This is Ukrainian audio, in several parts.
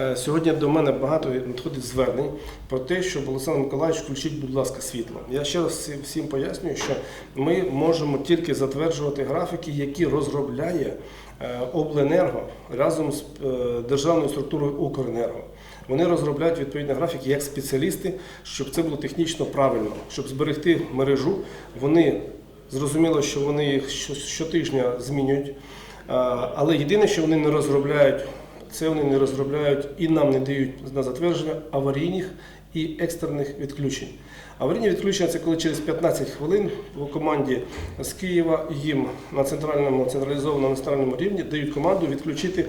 Е, Сьогодні до мене багато надходить звернень про те, щоб Олександр Миколаївич включіть, будь ласка, світло. Я ще раз всім пояснюю, що ми можемо тільки затверджувати графіки, які розробляє е, обленерго разом з е, державною структурою Укренерго. Вони розробляють відповідні графіки як спеціалісти, щоб це було технічно правильно, щоб зберегти мережу. Вони зрозуміло, що вони їх щотижня змінюють. Але єдине, що вони не розробляють, це вони не розробляють і нам не дають на затвердження аварійних і екстрених відключень. Аварійні відключення це коли через 15 хвилин у команді з Києва їм на центральному централізованому центральному рівні дають команду відключити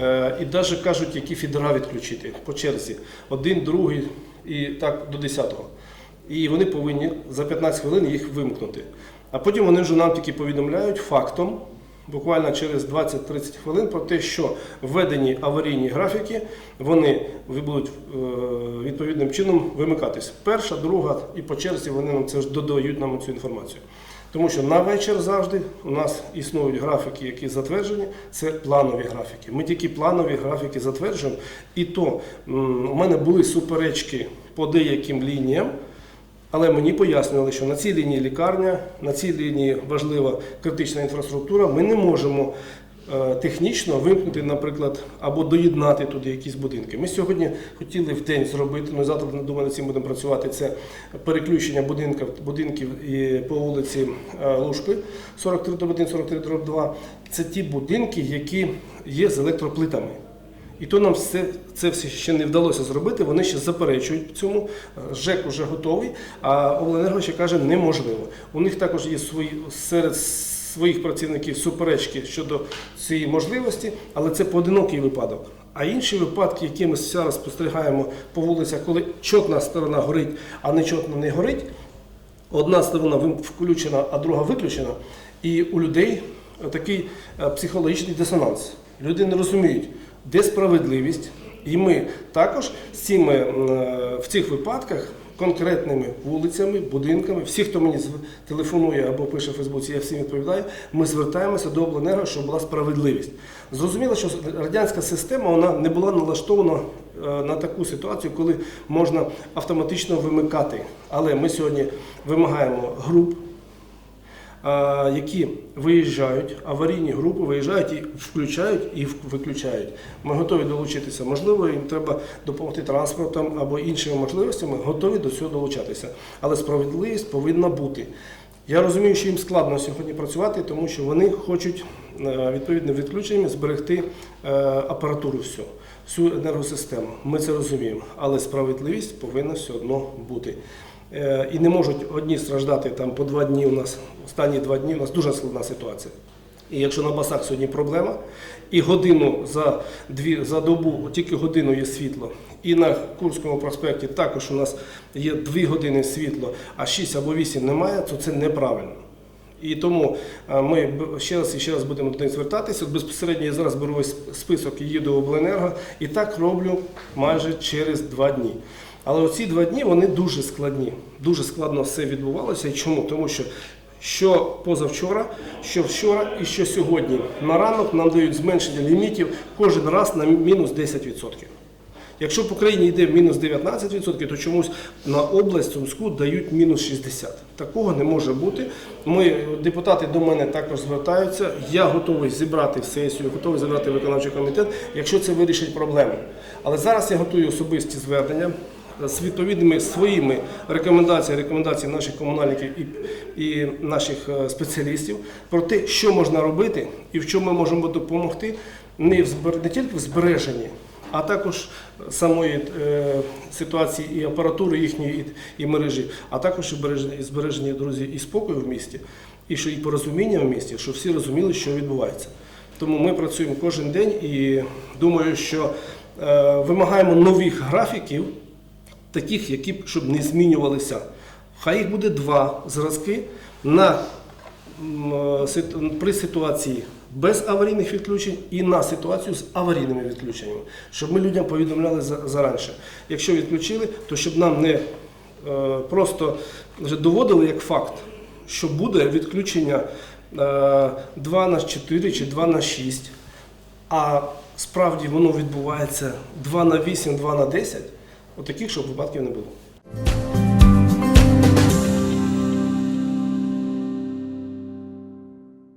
е, і навіть кажуть, які фідера відключити по черзі. Один, другий і так до 10-го. І вони повинні за 15 хвилин їх вимкнути. А потім вони вже нам тільки повідомляють фактом, буквально через 20-30 хвилин, про те, що введені аварійні графіки, вони будуть е, відповідним чином вимикатись. Перша, друга і по черзі вони нам це ж додають нам цю інформацію. Тому що на вечір завжди у нас існують графіки, які затверджені, це планові графіки. Ми тільки планові графіки затверджуємо. І то у мене були суперечки по деяким лініям. Але мені пояснювали, що на цій лінії лікарня, на цій лінії важлива критична інфраструктура. Ми не можемо е, технічно вимкнути, наприклад, або доєднати туди якісь будинки. Ми сьогодні хотіли в день зробити, ну завтра думаю, цим будемо працювати. Це переключення будинків, будинків по вулиці е, Лужки 43 1, 43 2. Це ті будинки, які є з електроплитами. І то нам все, це все ще не вдалося зробити. Вони ще заперечують цьому. ЖЕК вже готовий, а обленерго ще каже неможливо. У них також є свої серед своїх працівників суперечки щодо цієї можливості, але це поодинокий випадок. А інші випадки, які ми зараз спостерігаємо по вулицях, коли чотна сторона горить, а не чотна не горить, одна сторона включена, а друга виключена, і у людей такий е, психологічний дисонанс. Люди не розуміють, де справедливість, і ми також цими, е, в цих випадках конкретними вулицями, будинками, всі, хто мені телефонує або пише в Фейсбуці, я всім відповідаю, ми звертаємося до обленерго, щоб була справедливість. Зрозуміло, що радянська система вона не була налаштована е, на таку ситуацію, коли можна автоматично вимикати. Але ми сьогодні вимагаємо груп, які виїжджають, аварійні групи виїжджають і включають і виключають. Ми готові долучитися. Можливо, їм треба допомогти транспортом або іншими можливостями, готові до цього долучатися. Але справедливість повинна бути. Я розумію, що їм складно сьогодні працювати, тому що вони хочуть е, відповідним відключенням зберегти е, апаратуру всю, всю енергосистему. Ми це розуміємо, але справедливість повинна все одно бути. Е, І не можуть одні страждати там по два дні. У нас останні два дні у нас дуже складна ситуація. І якщо на басах сьогодні проблема, і годину за дві за добу, тільки годину є світло, і на Курському проспекті також у нас є дві години світло, а 6 або 8 немає, то це неправильно. І тому е, ми ще раз і ще раз будемо до них звертатися. Безпосередньо я зараз беру список і їду в обленерго, і так роблю майже через два дні. Але оці два дні вони дуже складні. Дуже складно все відбувалося. І чому? Тому що що позавчора, що вчора і що сьогодні на ранок нам дають зменшення лімітів кожен раз на мінус 10%. Якщо по країні йде мінус 19%, то чомусь на область Сумську дають мінус 60%. Такого не може бути. Ми, депутати до мене також звертаються. Я готовий зібрати сесію, готовий зібрати виконавчий комітет, якщо це вирішить проблему. Але зараз я готую особисті звернення з відповідними своїми рекомендаціями, рекомендації наших комунальників і, і наших е, спеціалістів про те, що можна робити і в чому ми можемо допомогти не, в не тільки в збереженні, а також самої е, ситуації і апаратури їхньої і, мережі, а також і збереження, друзі, і спокою в місті, і що і порозуміння в місті, щоб всі розуміли, що відбувається. Тому ми працюємо кожен день і думаю, що е, вимагаємо нових графіків, таких, які б щоб не змінювалися. Хай їх буде два зразки на, е, при ситуації без аварійних відключень і на ситуацію з аварійними відключеннями, щоб ми людям повідомляли за- заранше. Якщо відключили, то щоб нам не е, просто вже доводили як факт, що буде відключення е, 2 на 4 чи 2 на 6. а справді воно відбувається 2 на 8, 2 на 10, от щоб випадків не було.